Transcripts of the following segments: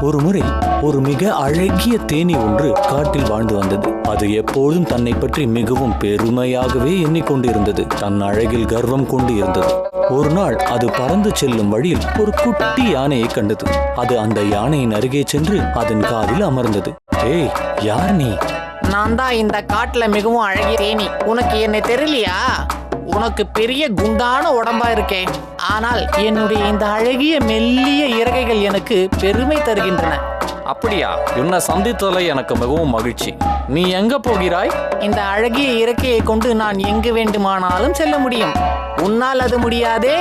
ஒருமுறை ஒரு மிக அழகிய தேனி ஒன்று காட்டில் வாழ்ந்து வந்தது. அது எப்போதும் தன்னை பற்றி மிகவும் பெருமையாகவே எண்ணிக்கொண்டிருந்தது. தன் அழகில் கர்வம் கொண்டு இருந்தது ஒரு நாள் அது பறந்து செல்லும் வழியில் ஒரு குட்டி யானையை கண்டது. அது அந்த யானையின் அருகே சென்று அதன் காதில் அமர்ந்தது. ஏய் யார் நீ? நான் தான் இந்த காட்டுல மிகவும் அழகிய தேனி. உனக்கு என்னை தெரியலையா? உனக்கு பெரிய குண்டான உடம்பா இருக்கே ஆனால் என்னுடைய இந்த அழகிய மெல்லிய இறகைகள் எனக்கு பெருமை தருகின்றன. அப்படியா? உன்னை சந்தித்ததில் எனக்கு மிகவும் மகிழ்ச்சி. நீ எங்க போகிறாய்? இந்த அழகிய இறக்கையை கொண்டு நான் எங்கு வேண்டுமானாலும் செல்ல முடியும். உன்னால் அது முடியாதே.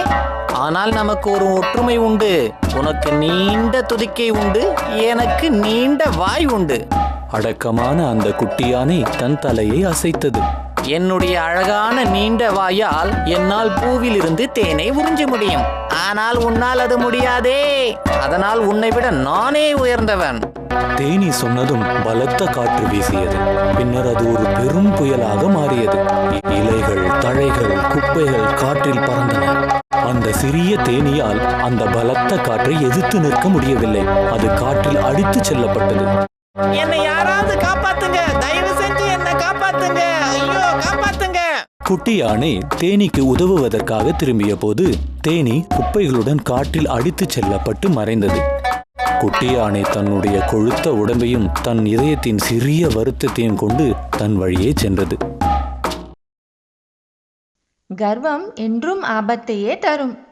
ஆனால் நமக்கு ஒரு ஒற்றுமை உண்டு. உனக்கு நீண்ட துதிக்கை உண்டு. எனக்கு நீண்ட வாய் உண்டு. அடக்கமான அந்த குட்டி யானை தன் தலையை அசைத்தது. என்னுடைய அழகான நீண்ட வாயால் என்னால் பூவிலிருந்து தேனை உறிஞ்ச முடியும். ஆனால் உன்னால் அது முடியாதே. அதனால் உன்னை விட நானே உயர்ந்தவன். தேனி சொன்னதும் பலத்த காற்று வீசியது. பின்னர் அது ஒரு பெரும் புயலாக மாறியது. இலைகள் தழைகள் குப்பைகள் காற்றில் பறந்தன. அந்த சிறிய தேனியால் அந்த பலத்த காற்றை எதிர்த்து நிற்க முடியவில்லை. அது காற்றில் அடித்துச் செல்லப்பட்டது. என்னை யாராவது காப்பாத்துங்க. குட்டி யானை தேனீக்கு உதவுவதற்காக திரும்பிய போது தேனி குப்பைகளுடன் காற்றில் அடித்துச் செல்லப்பட்டு மறைந்தது. குட்டி யானை தன்னுடைய கொழுத்த உடம்பையும் தன் இதயத்தின் சிறிய வருத்தத்தையும் கொண்டு தன் வழியே சென்றது. கர்வம் என்றும் ஆபத்தையே தரும்.